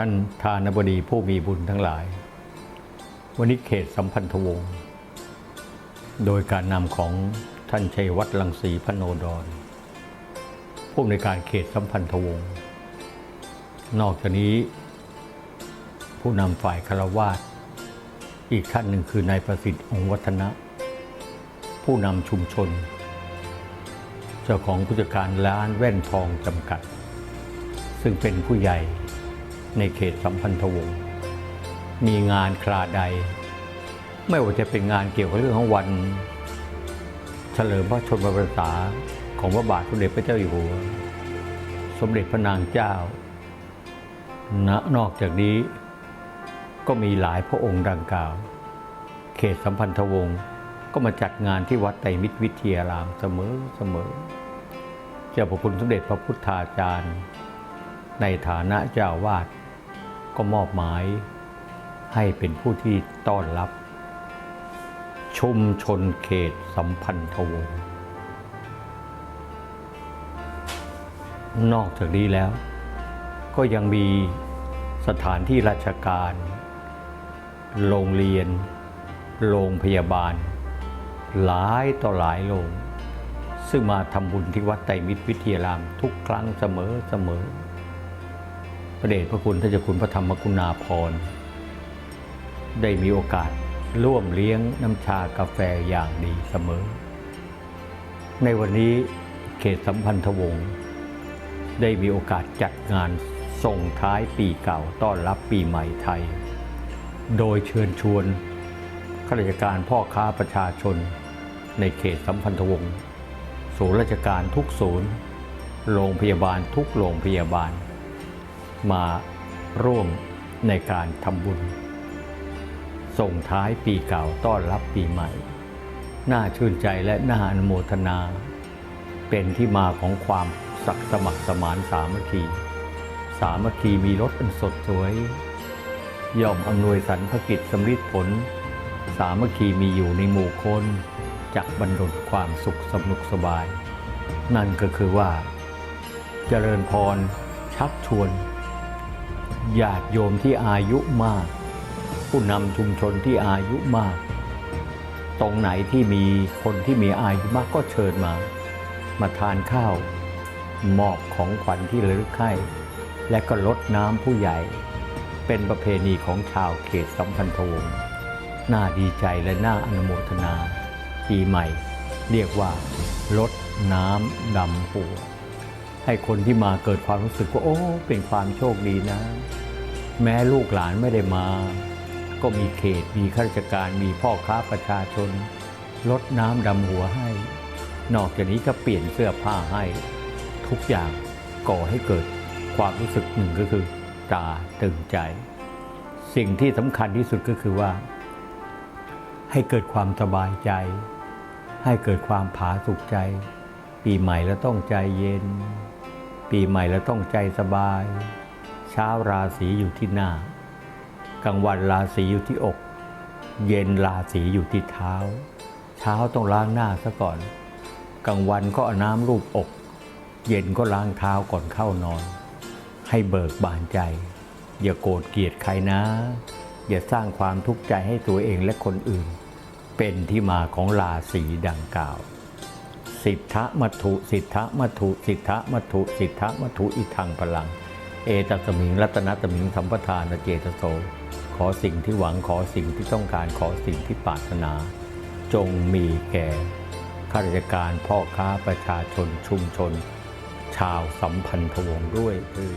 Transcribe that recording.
ท่านทานบดีผู้มีบุญทั้งหลาย วันนี้เขตสัมพันธวงศ์ โดยการนำของท่านชัยวัฒน์ลังสีพโนดร ผู้ในการเขตสัมพันธวงศ์ นอกจากนี้ ผู้นำฝ่ายคารวาสอีกท่านหนึ่งคือนายประสิทธิ์องค์วัฒนะ ผู้นำชุมชน เจ้าของผู้จัดการร้านแว่นทองจำกัด ซึ่งเป็นผู้ใหญ่ ในเขตสัมพันธวงศ์มีงานคราใด ไม่ว่าจะเป็นงานเกี่ยวกับเรื่องของวัน เฉลิมพระชนมพรรษาของพระบาทสมเด็จพระเจ้าอยู่หัว สมเด็จพระนางเจ้าณนอกจากนี้ก็มีหลายพระองค์ดังกล่าว เขตสัมพันธวงศ์ก็มาจัดงานที่วัดไตรมิตรวิทยารามเสมอเสมอ เจ้าพระคุณสมเด็จพระพุทธาจารย์ ในฐานะเจ้าวาด ก็มอบหมาย ให้เป็นผู้ที่ต้อนรับ ชุมชนเขตสัมพันธวงศ์นอกจากนี้แล้ว ก็ยังมีสถานที่ราชการ โรงเรียน โรงพยาบาล หลายต่อหลายโรงซึ่งมาทำบุญที่วัดไตรมิตรวิทยารามทุกครั้งเสมอเสมอ พระเดชพระคุณท่านเจ้าคุณพระธรรมกุณาภรณ์ได้มีโอกาสร่วมเลี้ยงน้ำชากาแฟอย่างดีเสมอ ในวันนี้เขตสัมพันธวงศ์ได้มีโอกาสจัดงานส่งท้ายปีเก่าต้อนรับปีใหม่ไทย โดยเชิญชวนข้าราชการพ่อค้าประชาชน ในเขตสัมพันธวงศ์ศูนย์ราชการทุกศูนย์ โรงพยาบาลทุกโรงพยาบาล มาร่วมในการทำบุญ ส่งท้ายปีเก่าต้อนรับปีใหม่ น่าชื่นใจและน่าอนุโมทนา เป็นที่มาของความสักสมัครสมานสามัคคี สามัคคีมีรสอันสดสวย ย่อมอำนวยสรรพกิจสำริดผล สามัคคีมีอยู่ในหมู่คนจักบรรลุความสุขสนุกสบาย นั่นก็คือว่า เจริญพรชักชวน ญาติโยมที่อายุมาก ผู้นำชุมชนที่อายุมาก ตรงไหนที่มีคนที่มีอายุมากก็เชิญมา มาทานข้าวมอบของขวัญที่ระลึกให้และก็ลดน้ำผู้ใหญ่ เป็นประเพณีของชาวเขตสัมพันธวงศ์น่าดีใจและน่าอนุโมทนา ปีใหม่ เรียกว่าลดน้ำดำหัว ให้คนที่มาเกิดความรู้สึกว่าโอ้เป็นความโชคดีนะ แม้ลูกหลานไม่ได้มา ก็มีเขตมีข้าราชการมีพ่อค้าประชาชนลดน้ำดำหัวให้ นอกจากนี้ก็เปลี่ยนเสื้อผ้าให้ ทุกอย่างก่อให้เกิดความรู้สึกหนึ่งก็คือตาตึงใจ สิ่งที่สำคัญที่สุดก็คือว่า ให้เกิดความสบายใจ ให้เกิดความผาสุกใจ ปีใหม่แล้วต้องใจเย็น ปีใหม่แล้วต้องใจสบาย เช้าราศีอยู่ที่หน้า กลางวันราศีอยู่ที่อก เย็นราศีอยู่ที่เท้า เช้าต้องล้างหน้าซะก่อน กลางวันก็อาน้ำรูปอก เย็นก็ล้างเท้าก่อนเข้านอน ให้เบิกบานใจ อย่าโกรธเกลียดใครนะ อย่าสร้างความทุกข์ใจให้ตัวเองและคนอื่น เป็นที่มาของราศีดังกล่าว สิทธะมัทุสิทธะมัทุสิทธะมัทุสิทธะมัทุอิทังพลัง เอตัสมิงรัตนตมิงธรรมปทานเจตโส ขอสิ่งที่หวังขอสิ่งที่ต้องการขอสิ่งที่ปรารถนา จงมีแก่ข้าราชการพ่อค้าประชาชนชุมชน ชาวสัมพันธวงศ์ด้วยคือ